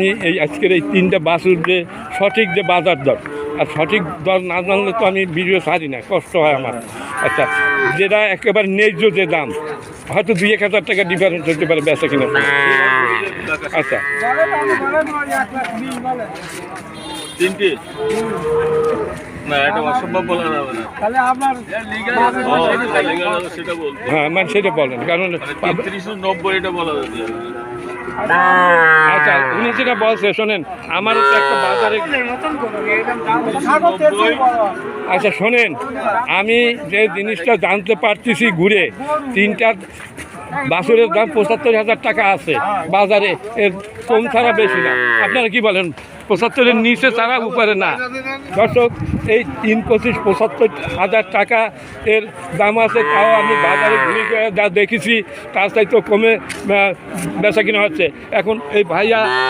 আপনি এই আজকের এই তিনটা বাছুর যে সঠিক যে বাজার দর। আর সঠিক দর না জানলে তো আমি ভিডিও সারি না কষ্ট হয় আমার। আচ্ছা যেটা একেবারে ন্যায্য যে দাম হয়তো দুই এক হাজার টাকা ডিফারেন্স হতে পারে বেচা কিনা। আচ্ছা। তিনটি। না এটা অসম্ভব বলা যাবে না। তাহলে আপনার ও, যেটা legal আছে। সেটা বলতে। হ্যাঁ মানে সেটা বলেন কারণ মানে নব্বই এটা বলা যাবে। আচ্ছা উনি যেটা বলছে শোনেন আমারও তো একটা বাজারে আচ্ছা শোনেন আমি যে জিনিসটা জানতে পারতেছি ঘুরে তিনটা বাছুরের দাম পঁচাত্তর হাজার টাকা আছে বাজারে এর কম ছাড়া বেশি না। আপনারা কি বলেন? পঁচাত্তরের নিচে ছাড়া উপরে না। দর্শক এই তিন পঁচিশ পঁচাত্তর হাজার টাকা এর দাম আছে তাও আমি বাজারে ঘুরে ঘুরে যা দেখেছি তার চাইতে কমে বেচা কিনা হচ্ছে। এখন এই ভাইয়া